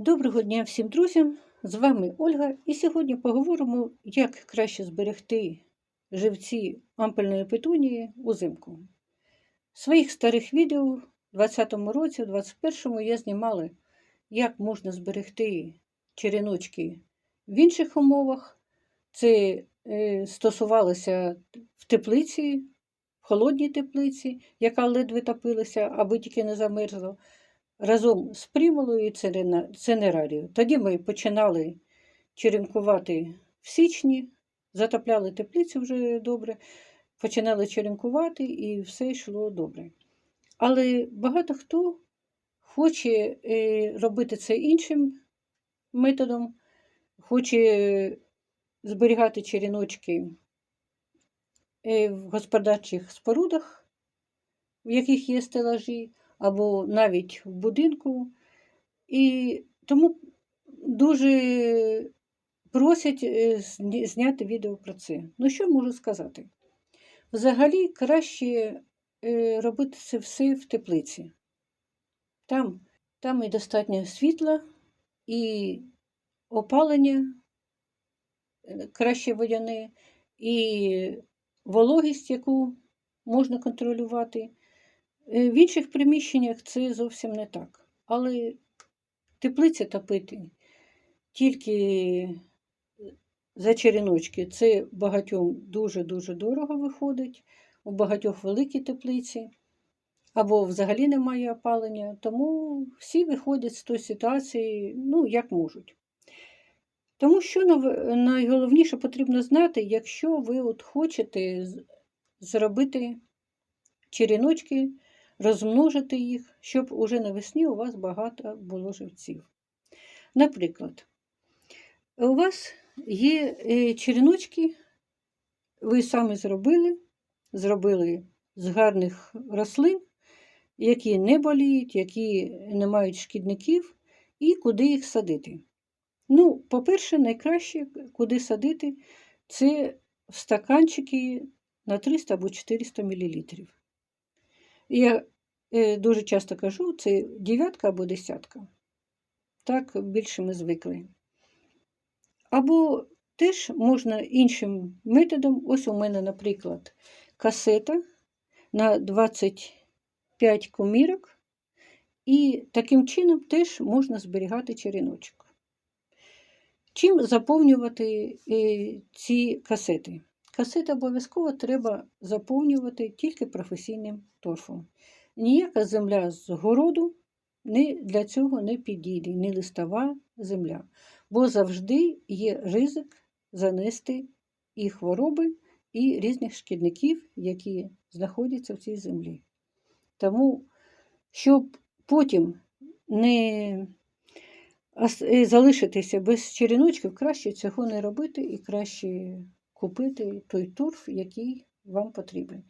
Доброго дня всім друзям! З вами Ольга, і сьогодні поговоримо, як краще зберегти живці ампельної петунії узимку. Своїх старих відео у 2020 році, у 2021 я знімала, як можна зберегти череночки в інших умовах. Це е, стосувалося в теплиці, в холодній теплиці, яка ледве топилася, аби тільки не замерзла разом з примулою і цинерарією. Тоді ми починали черенкувати в січні, затопляли теплицю вже добре, починали черенкувати і все йшло добре. Але багато хто хоче е, робити це іншим методом, хоче зберігати черіночки е, в господарчих спорудах, в яких є стелажі, або навіть в будинку. І тому дуже просять е, зняти відео про це. Ну, що можу сказати? Взагалі краще е, робити це все в теплиці. Там, там і достатньо світла, і опалення е, краще водяне, і вологість, яку можна контролювати. Е, В інших приміщеннях це зовсім не так. Але теплиці топити тільки за черіночки це багатьом дуже-дуже дорого виходить, у багатьох великі теплиці, або взагалі немає опалення, тому всі виходять з тої ситуації, ну, як можуть. Тому що найголовніше потрібно знати, якщо ви от хочете зробити черіночки, розмножити їх, щоб уже навесні у вас багато було живців. Наприклад, у вас є е, черіночки, ви самі зробили, зробили з гарних рослин, які не боліють, які не мають шкідників, і куди їх садити. Ну, по-перше, найкраще, куди садити, це в стаканчики на 300 або 400 мл. Я е, дуже часто кажу, це дев'ятка або десятка. Так більше ми звикли. Або теж можна іншим методом. Ось у мене, наприклад, касета на 25 комірок, і таким чином теж можна зберігати черіночок. Чим заповнювати е, ці касети? Касети обов'язково треба заповнювати тільки професійним торфом. Ніяка земля з городу для цього не підійде, не листова земля, бо завжди є ризик занести і хвороби, і різних шкідників, які знаходяться в цій землі. Тому, щоб потім не залишитися без черіночків, краще цього не робити і краще купити той торф, який вам потрібен.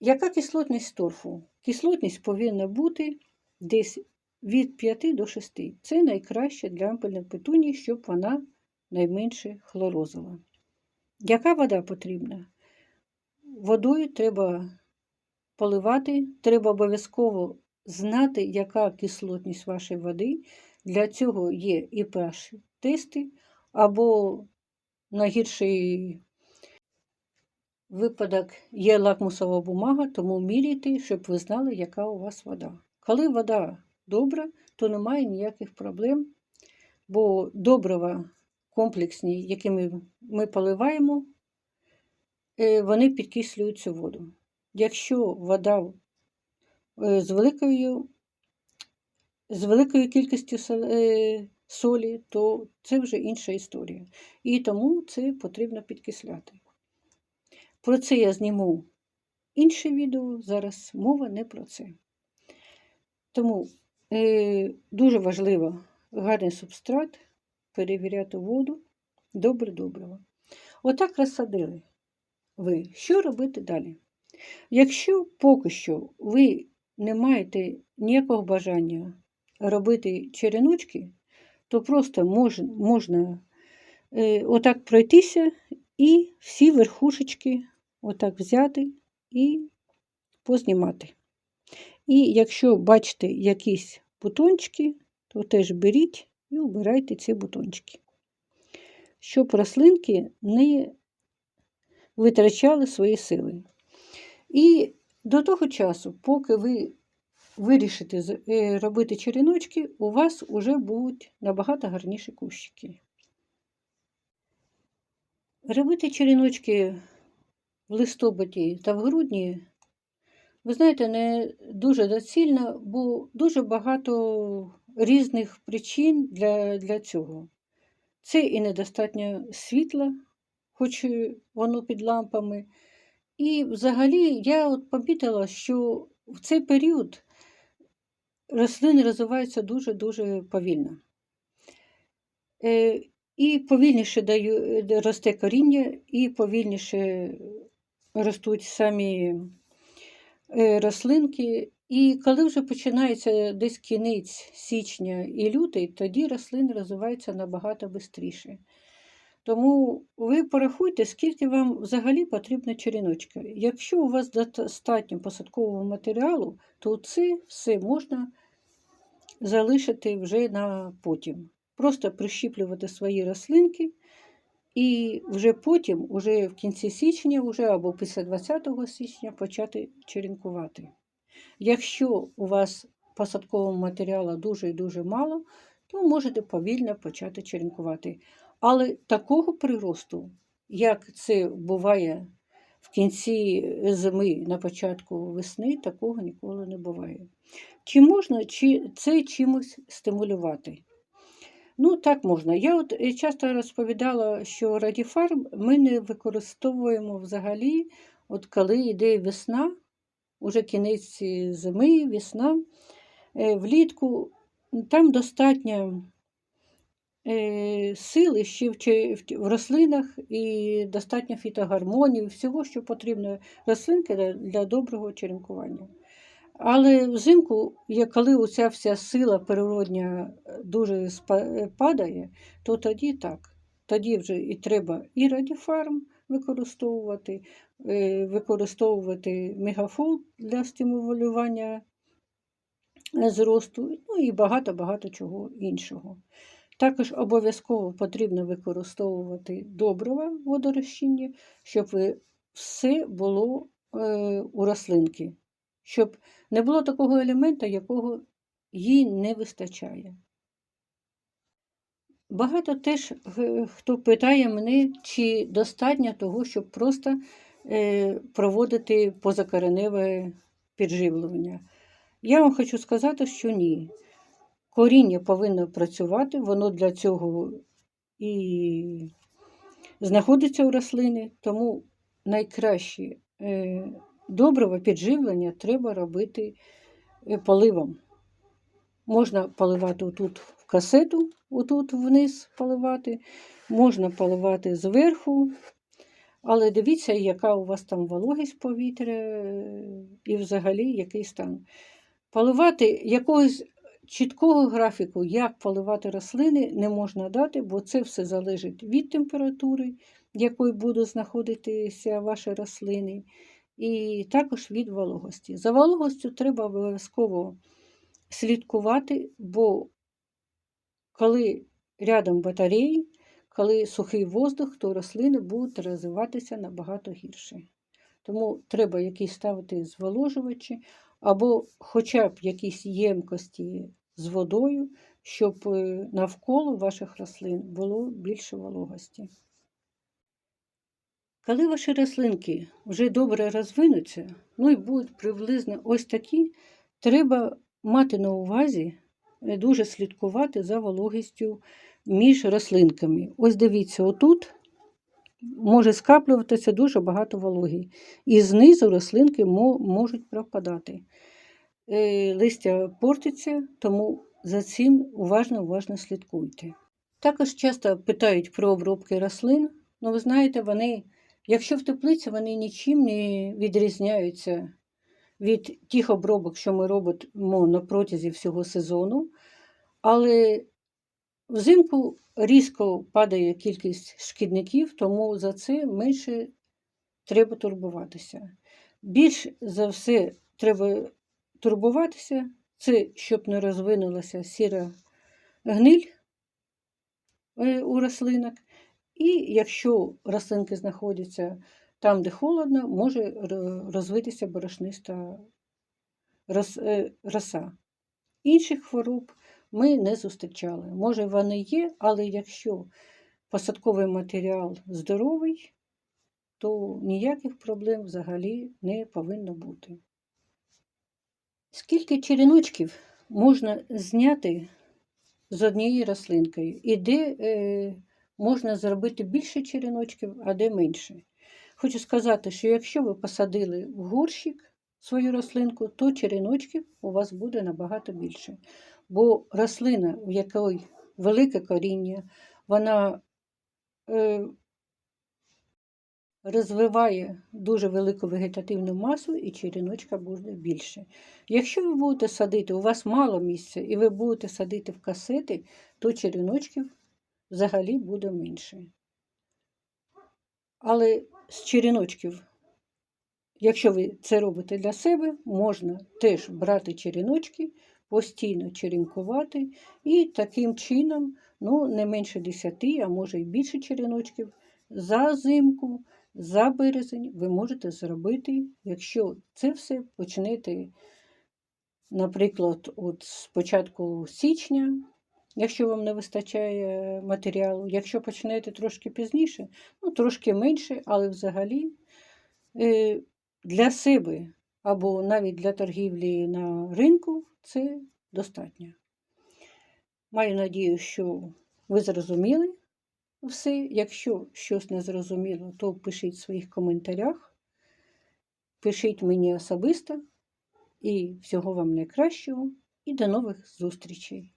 Яка кислотність торфу? Кислотність повинна бути десь від 5 до 6. Це найкраще для ампельної петунії, щоб вона найменше хлорозила. Яка вода потрібна? Водою треба поливати, треба обов'язково знати, яка кислотність вашої води. Для цього є і pH-тести, або найгірший випадок є лакмусова бумага, тому міряйте, щоб ви знали, яка у вас вода. Коли вода добра, то немає ніяких проблем, бо добрива комплексні, якими ми поливаємо, е, вони підкислюють цю воду. Якщо вода е, з великою, з великою кількістю е, солі, то це вже інша історія. І тому це потрібно підкисляти. Про це я зніму інше відео, зараз мова не про це. Тому е, дуже важливо гарний субстрат, перевіряти воду, добре добриво. Отак розсадили ви. Що робити далі? Якщо поки що ви не маєте ніякого бажання робити череночки, то просто мож, можна е, отак пройтися і всі верхушечки отак взяти і познімати. І якщо бачите якісь бутончики, то теж беріть і убирайте ці бутончики, щоб рослинки не витрачали свої сили. І до того часу, поки ви вирішите робити черіночки, у вас вже будуть набагато гарніші кущики. Робити черіночки в листопаді та в грудні, ви знаєте, не дуже доцільно, бо дуже багато різних причин для, для цього. Це і недостатньо світла, хоч воно під лампами. І взагалі я от помітила, що в цей період рослини розвиваються дуже-дуже повільно. Е, І повільніше даю, е, росте коріння, і повільніше ростуть самі е, рослинки. І коли вже починається десь кінець січня і лютий, тоді рослини розвиваються набагато швидше. Тому ви порахуйте, скільки вам взагалі потрібно черіночка. Якщо у вас достатньо посадкового матеріалу, то це все можна залишити вже на потім. Просто прищіплювати свої рослинки, і вже потім, уже в кінці січня, уже або після 20 січня почати черенкувати. Якщо у вас посадкового матеріалу дуже і дуже мало, то можете повільно почати черенкувати. Але такого приросту, як це буває в кінці зими, на початку весни, такого ніколи не буває. Чи можна чи це чимось стимулювати? Ну, так можна. Я от е, часто розповідала, що радіфарм ми не використовуємо взагалі, от коли йде весна, уже кінець зими, весна, е, влітку, там достатньо сили ще в, рослинах і достатньо фітогормонів, всього, що потрібно рослинки для, доброго черенкування. Але взимку, коли оця вся сила природня е, дуже е, падає, то тоді так. Тоді вже і треба і радіфарм використовувати, е, використовувати мегафол для стимулювання е, зросту, ну і багато-багато чого іншого. Також обов'язково потрібно використовувати добрива водорозчинні, щоб все було е, у рослинки, щоб не було такого елемента, якого їй не вистачає. Багато теж е, хто питає мене, чи достатньо того, щоб просто е, проводити позакореневе підживлювання. Я вам хочу сказати, що ні. Коріння повинно працювати, воно для цього і знаходиться у рослини, тому найкраще е, доброго підживлення треба робити е, поливом. Можна поливати отут в касету, отут вниз поливати, можна поливати зверху, але дивіться, яка у вас там вологість повітря е, і взагалі який стан. Поливати якогось чіткого графіку, як поливати рослини, не можна дати, бо це все залежить від температури, якою будуть знаходитися ваші рослини, і також від вологості. За вологостю треба обов'язково слідкувати, бо коли рядом батареї, коли сухий воздух, то рослини будуть розвиватися набагато гірше. Тому треба якісь ставити зволожувачі, або хоча б якісь ємкості з водою, щоб е, навколо ваших рослин було більше вологості. Коли ваші рослинки вже добре розвинуться, ну і будуть приблизно ось такі, треба мати на увазі е, дуже слідкувати за вологістю між рослинками. Ось дивіться, отут може скаплюватися дуже багато вологи. І знизу рослинки можуть пропадати. Е, Листя портиться, тому за цим уважно уважно слідкуйте. Також часто питають про обробки рослин. Ну, ви знаєте, вони, якщо в теплиці, вони нічим не відрізняються від тих обробок, що ми робимо на протязі всього сезону. Але взимку різко падає кількість шкідників, тому за це менше треба турбуватися. Більш за все треба турбуватися, це щоб не розвинулася сіра гниль е, у рослинок. І якщо рослинки знаходяться там, де холодно, може розвитися борошниста е, роса. Інших хвороб ми не зустрічали. Може, вони є, але якщо посадковий матеріал здоровий, то ніяких проблем взагалі не повинно бути. Скільки череночків можна зняти з однієї рослинкою, і де е, можна зробити більше череночків, а де менше? Хочу сказати, що якщо ви посадили в горщик свою рослинку, то череночків у вас буде набагато більше. Бо рослина, в якої велике коріння, вона е, розвиває дуже велику вегетативну масу і череночка буде більше. Якщо ви будете садити, у вас мало місця, і ви будете садити в касети, то череночків взагалі буде менше. Але з череночків, якщо ви це робите для себе, можна теж брати череночки, постійно черенкувати і таким чином, ну, не менше 10, а може й більше череночків за зимку, за березень ви можете зробити, якщо це все почнете, наприклад, от з початку січня, якщо вам не вистачає матеріалу, якщо почнете трошки пізніше, ну трошки менше, але взагалі е, для себе або навіть для торгівлі на ринку це достатньо. Маю надію, що ви зрозуміли все. Якщо щось не зрозуміло, то пишіть в своїх коментарях, пишіть мені особисто і всього вам найкращого і до нових зустрічей!